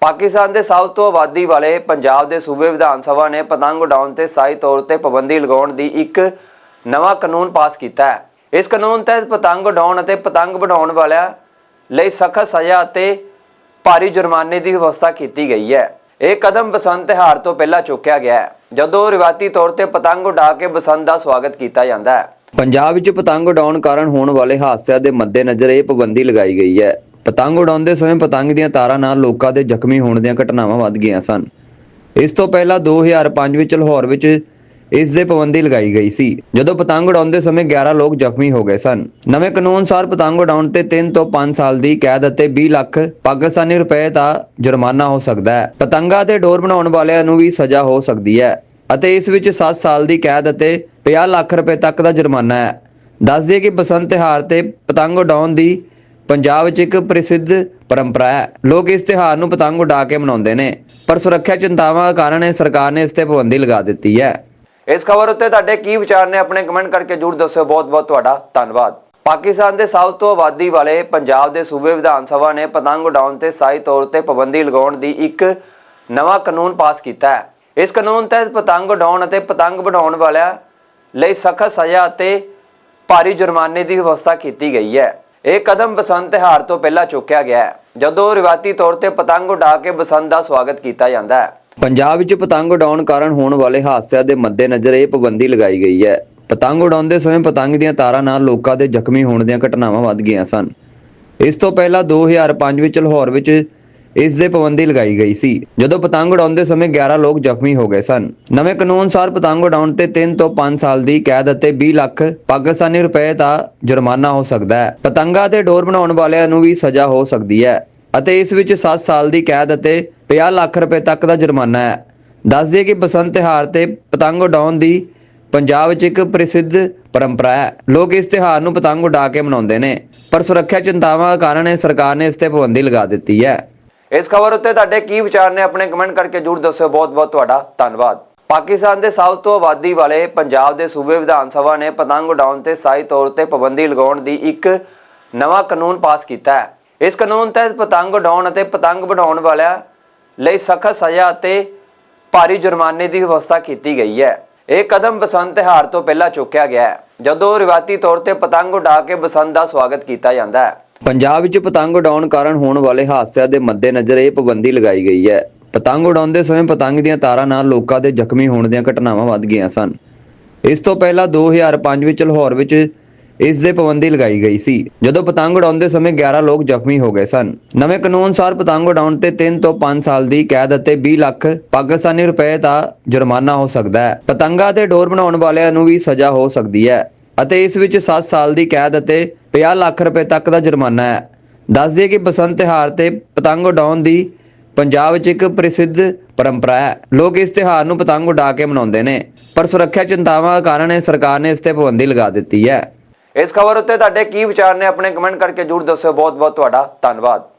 ਪਾਕਿਸਤਾਨ ਦੇ ਸਭ ਤੋਂ ਆਬਾਦੀ ਵਾਲੇ ਪੰਜਾਬ ਦੇ ਸੂਬੇ ਵਿਧਾਨ ਸਭਾ ਨੇ ਪਤੰਗ ਉਡਾਉਣ ਤੇ ਸਾਈ ਤੌਰ ਤੇ ਪਾਬੰਦੀ ਲਗਾਉਣ ਦੀ ਇੱਕ ਨਵਾਂ ਕਾਨੂੰਨ ਪਾਸ ਕੀਤਾ ਹੈ। ਇਸ ਕਾਨੂੰਨ ਤਹਿਤ ਪਤੰਗ ਉਡਾਉਣ ਅਤੇ ਪਤੰਗ ਬਣਾਉਣ ਵਾਲਿਆਂ ਲਈ ਸਖਤ ਸਜ਼ਾ ਅਤੇ ਭਾਰੀ ਜੁਰਮਾਨੇ ਦੀ ਵਿਵਸਥਾ ਕੀਤੀ ਗਈ ਹੈ। ਇਹ ਕਦਮ ਬਸੰਤ ਤਿਉਹਾਰ ਤੋਂ ਪਹਿਲਾਂ ਚੁੱਕਿਆ ਗਿਆ ਹੈ, ਜਦੋਂ ਰਿਵਾਇਤੀ ਤੌਰ ਤੇ ਪਤੰਗ ਉਡਾ ਕੇ ਬਸੰਤ ਦਾ ਸਵਾਗਤ ਕੀਤਾ ਜਾਂਦਾ ਹੈ। ਪੰਜਾਬ ਵਿੱਚ ਪਤੰਗ ਉਡਾਉਣ ਕਾਰਨ ਹੋਣ ਵਾਲੇ ਹਾਦਸਿਆਂ ਦੇ ਮੱਦੇਨਜ਼ਰ ਇਹ ਪਾਬੰਦੀ ਲਗਾਈ ਗਈ ਹੈ। ਪਤੰਗ ਉਡਾਉਂਦੇ ਸਮੇਂ ਪਤੰਗ ਦੀਆਂ ਤਾਰਾਂ ਨਾਲ ਲੋਕਾਂ ਦੇ ਜ਼ਖਮੀ ਹੋਣ ਦੀਆਂ ਘਟਨਾਵਾਂ ਵੱਧ ਗਈਆਂ ਸਨ। ਇਸ ਤੋਂ ਪਹਿਲਾਂ 2005 ਵਿੱਚ ਲਾਹੌਰ ਵਿੱਚ ਇਸ ਦੇ ਪਾਬੰਦੀ ਲਗਾਈ ਗਈ ਸੀ। ਜਦੋਂ ਪਤੰਗ ਉਡਾਉਂਦੇ ਸਮੇਂ 11 ਲੋਕ ਜ਼ਖਮੀ ਹੋ ਗਏ ਸਨ। ਨਵੇਂ ਕਾਨੂੰਨ ਅਨੁਸਾਰ ਪਤੰਗ ਉਡਾਉਣ ਤੇ 3 ਤੋਂ 5 ਸਾਲ ਦੀ ਕੈਦ ਅਤੇ 20 ਲੱਖ ਪਾਕਿਸਤਾਨੀ ਰੁਪਏ ਦਾ ਜੁਰਮਾਨਾ ਹੋ ਸਕਦਾ ਹੈ। ਪਤੰਗਾਂ ਤੇ ਡੋਰ ਬਣਾਉਣ ਵਾਲਿਆਂ ਨੂੰ ਵੀ ਸਜ਼ਾ ਹੋ ਸਕਦੀ ਹੈ ਅਤੇ ਇਸ ਵਿੱਚ 7 ਸਾਲ ਦੀ ਕੈਦ ਅਤੇ 50 ਲੱਖ ਰੁਪਏ ਤੱਕ ਦਾ ਜੁਰਮਾਨਾ ਹੈ। ਦੱਸ ਦਈਏ ਕਿ ਬਸੰਤ ਤਿਉਹਾਰ ਤੇ ਪਤੰਗ ਉਡਾਉਣ ਦੀ ਪੰਜਾਬ ਵਿੱਚ ਇੱਕ ਪ੍ਰਸਿੱਧ ਪਰੰਪਰਾ ਹੈ। ਲੋਕ ਇਸ ਤਿਉਹਾਰ ਨੂੰ ਪਤੰਗ ਉਡਾ ਕੇ ਮਨਾਉਂਦੇ ਨੇ, ਪਰ ਸੁਰੱਖਿਆ ਚਿੰਤਾਵਾਂ ਕਾਰਨ ਸਰਕਾਰ ਨੇ ਇਸ ਤੇ ਪਾਬੰਦੀ ਲਗਾ ਦਿੱਤੀ ਹੈ। ਇਸ ਖਬਰ ਉੱਤੇ ਤੁਹਾਡੇ ਕੀ ਵਿਚਾਰ ਨੇ ਆਪਣੇ ਕਮੈਂਟ ਕਰਕੇ ਜਰੂਰ ਦੱਸਿਓ। ਬਹੁਤ ਬਹੁਤ ਤੁਹਾਡਾ ਧੰਨਵਾਦ। ਪਾਕਿਸਤਾਨ ਦੇ ਸਭ ਤੋਂ ਆਬਾਦੀ ਵਾਲੇ ਪੰਜਾਬ ਦੇ ਸੂਬੇ ਵਿਧਾਨ ਸਭਾ ਨੇ ਪਤੰਗ ਉਡਾਉਣ ਤੇ ਸਾਈ ਤੌਰ ਤੇ ਪਾਬੰਦੀ ਲਗਾਉਣ ਦੀ ਇੱਕ ਨਵਾਂ ਕਾਨੂੰਨ ਪਾਸ ਕੀਤਾ ਹੈ। ਇਸ ਕਾਨੂੰਨ ਤਹਿਤ ਪਤੰਗ ਉਡਾਉਣ ਅਤੇ ਪਤੰਗ ਬਣਾਉਣ ਵਾਲਿਆਂ ਲਈ ਸਖਤ ਸਜ਼ਾ ਅਤੇ ਭਾਰੀ ਜੁਰਮਾਨੇ ਦੀ ਵਿਵਸਥਾ ਕੀਤੀ ਗਈ ਹੈ। ਇਹ ਕਦਮ ਬਸੰਤ ਤਿਉਹਾਰ ਤੋਂ ਪਹਿਲਾਂ ਚੁੱਕਿਆ ਗਿਆ ਹੈ, ਜਦੋਂ ਰਿਵਾਇਤੀ ਤੌਰ ਤੇ ਪਤੰਗ ਉਡਾ ਕੇ ਬਸੰਤ ਦਾ ਸਵਾਗਤ ਕੀਤਾ ਜਾਂਦਾ ਹੈ। ਪੰਜਾਬ ਵਿੱਚ ਪਤੰਗ ਉਡਾਉਣ ਕਾਰਨ ਹੋਣ ਵਾਲੇ ਹਾਦਸਿਆਂ ਦੇ ਮੱਦੇਨਜ਼ਰ ਇਹ ਪਾਬੰਦੀ ਲਗਾਈ ਗਈ ਹੈ। ਪਤੰਗ ਉਡਾਉਂਦੇ ਸਮੇਂ ਪਤੰਗ ਦੀਆਂ ਤਾਰਾਂ ਨਾਲ ਲੋਕਾਂ ਦੇ ਜ਼ਖਮੀ ਹੋਣ ਦੀਆਂ ਘਟਨਾਵਾਂ ਵੱਧ ਗਈਆਂ ਸਨ। ਇਸ ਤੋਂ ਪਹਿਲਾਂ 2005 ਵਿੱਚ ਲਾਹੌਰ ਵਿੱਚ ਇਸ ਦੇ ਪਾਬੰਦੀ ਲਗਾਈ ਗਈ ਸੀ। ਜਦੋਂ ਪਤੰਗ ਉਡਾਉਂਦੇ ਸਮੇਂ 11 ਲੋਕ ਜ਼ਖਮੀ ਹੋ ਗਏ ਸਨ। ਨਵੇਂ ਕਾਨੂੰਨ ਅਨੁਸਾਰ ਪਤੰਗ ਉਡਾਉਣ ਤੇ 3 ਤੋਂ 5 ਸਾਲ ਦੀ ਕੈਦ ਅਤੇ 20 ਲੱਖ ਪਾਕਿਸਤਾਨੀ ਰੁਪਏ ਦਾ ਜੁਰਮਾਨਾ ਹੋ ਸਕਦਾ ਹੈ। ਪਤੰਗਾਂ ਤੇ ਡੋਰ ਬਣਾਉਣ ਵਾਲਿਆਂ ਨੂੰ ਵੀ ਸਜ਼ਾ ਹੋ ਸਕਦੀ ਹੈ ਅਤੇ ਇਸ ਵਿੱਚ 7 ਸਾਲ ਦੀ ਕੈਦ ਅਤੇ 50 ਲੱਖ ਰੁਪਏ ਤੱਕ ਦਾ ਜੁਰਮਾਨਾ ਹੈ। ਦੱਸ ਦਈਏ ਕਿ ਬਸੰਤ ਤਿਉਹਾਰ ਤੇ ਪਤੰਗ ਉਡਾਉਣ ਦੀ ਪੰਜਾਬ ਵਿੱਚ ਇੱਕ ਪ੍ਰਸਿੱਧ ਪਰੰਪਰਾ ਹੈ। ਲੋਕ ਇਸ ਤਿਉਹਾਰ ਨੂੰ ਪਤੰਗ ਉਡਾ ਕੇ ਮਨਾਉਂਦੇ ਨੇ। ਪਰ ਸੁਰੱਖਿਆ ਚਿੰਤਾਵਾਂ ਕਾਰਨ ਇਹ ਸਰਕਾਰ ਨੇ ਇਸ ਤੇ ਪਾਬੰਦੀ ਲਗਾ ਦਿੱਤੀ ਹੈ। ਇਸ ਖਬਰ ਉੱਤੇ ਤੁਹਾਡੇ ਕੀ ਵਿਚਾਰ ਨੇ ਆਪਣੇ ਕਮੈਂਟ ਕਰਕੇ ਜਰੂਰ ਦੱਸਿਓ। ਬਹੁਤ ਬਹੁਤ ਤੁਹਾਡਾ ਧੰਨਵਾਦ। ਪਾਕਿਸਤਾਨ ਦੇ ਸਭ ਤੋਂ ਆਬਾਦੀ ਵਾਲੇ ਪੰਜਾਬ ਦੇ ਸੂਬੇ ਵਿਧਾਨ ਸਭਾ ਨੇ ਪਤੰਗ ਉਡਾਉਣ ਤੇ ਸਾਈ ਤੌਰ ਤੇ ਪਾਬੰਦੀ ਲਗਾਉਣ ਦੀ ਇੱਕ ਨਵਾਂ ਕਾਨੂੰਨ ਪਾਸ ਕੀਤਾ ਹੈ। ਇਸ ਕਾਨੂੰਨ ਤਹਿਤ ਪਤੰਗ ਉਡਾਉਣ ਅਤੇ ਪਤੰਗ ਬਣਾਉਣ ਵਾਲਿਆਂ ਲਈ ਸਖਤ ਸਜ਼ਾ ਅਤੇ ਭਾਰੀ ਜੁਰਮਾਨੇ ਦੀ ਵਿਵਸਥਾ ਕੀਤੀ ਗਈ ਹੈ। ਇਹ ਕਦਮ ਬਸੰਤ ਤਿਉਹਾਰ ਤੋਂ ਪਹਿਲਾਂ ਚੁੱਕਿਆ ਗਿਆ ਹੈ। ਜਦੋਂ ਰਿਵਾਇਤੀ ਤੌਰ ਤੇ ਪਤੰਗ ਉਡਾ ਕੇ ਬਸੰਤ ਦਾ ਸਵਾਗਤ ਕੀਤਾ ਜਾਂਦਾ ਹੈ। ਪੰਜਾਬ ਵਿੱਚ ਪਤੰਗ ਉਡਾਉਣ ਕਾਰਨ ਹੋਣ ਵਾਲੇ ਹਾਦਸਿਆਂ ਦੇ ਮੱਦੇਨਜ਼ਰ ਇਹ ਪਾਬੰਦੀ ਲਗਾਈ ਗਈ ਹੈ। ਪਤੰਗ ਉਡਾਉਂਦੇ ਸਮੇਂ ਪਤੰਗ ਦੀਆਂ ਤਾਰਾਂ ਨਾਲ ਲੋਕਾਂ ਦੇ ਜ਼ਖਮੀ ਹੋਣ ਦੀਆਂ ਘਟਨਾਵਾਂ ਵੱਧ ਗਈਆਂ ਸਨ। ਇਸ ਤੋਂ ਪਹਿਲਾਂ 2005 ਵਿੱਚ ਲਾਹੌਰ ਵਿੱਚ ਇਸ ਦੇ ਪਾਬੰਦੀ ਲਗਾਈ ਗਈ ਸੀ। ਜਦੋਂ ਪਤੰਗ ਉਡਾਉਂਦੇ ਸਮੇਂ 11 ਲੋਕ ਜ਼ਖਮੀ ਹੋ ਗਏ ਸਨ। ਨਵੇਂ ਕਾਨੂੰਨ ਅਨੁਸਾਰ ਪਤੰਗ ਉਡਾਉਣ ਤੇ 3 ਤੋਂ 5 ਸਾਲ ਦੀ ਕੈਦ ਅਤੇ 20 ਲੱਖ ਪਾਕਿਸਤਾਨੀ ਰੁਪਏ ਦਾ ਜੁਰਮਾਨਾ ਹੋ ਸਕਦਾ ਹੈ। ਪਤੰਗਾਂ ਤੇ ਡੋਰ ਬਣਾਉਣ ਵਾਲਿਆਂ ਨੂੰ ਵੀ ਸਜ਼ਾ ਹੋ ਸਕਦੀ ਹੈ। ਅਤੇ ਇਸ ਵਿੱਚ 7 ਸਾਲ ਦੀ ਕੈਦ ਅਤੇ 50 ਲੱਖ ਰੁਪਏ ਤੱਕ ਦਾ ਜੁਰਮਾਨਾ ਹੈ। ਦੱਸ ਦਈਏ ਕਿ ਬਸੰਤ ਤਿਉਹਾਰ ਤੇ ਪਤੰਗ ਉਡਾਉਣ ਦੀ ਪੰਜਾਬ ਵਿੱਚ ਇੱਕ ਪ੍ਰਸਿੱਧ ਪਰੰਪਰਾ ਹੈ। ਲੋਕ ਇਸ ਤਿਉਹਾਰ ਨੂੰ ਪਤੰਗ ਉਡਾ ਕੇ ਮਨਾਉਂਦੇ ਨੇ, ਪਰ ਸੁਰੱਖਿਆ ਚਿੰਤਾਵਾਂ ਕਾਰਨ ਸਰਕਾਰ ਨੇ ਇਸ ਤੇ ਪਾਬੰਦੀ ਲਗਾ ਦਿੱਤੀ ਹੈ। ਇਸ ਖਬਰ ਉੱਤੇ ਤੁਹਾਡੇ ਕੀ ਵਿਚਾਰ ਨੇ, ਆਪਣੇ ਕਮੈਂਟ ਕਰਕੇ ਜਰੂਰ ਦੱਸਿਓ। ਬਹੁਤ ਬਹੁਤ ਤੁਹਾਡਾ ਧੰਨਵਾਦ।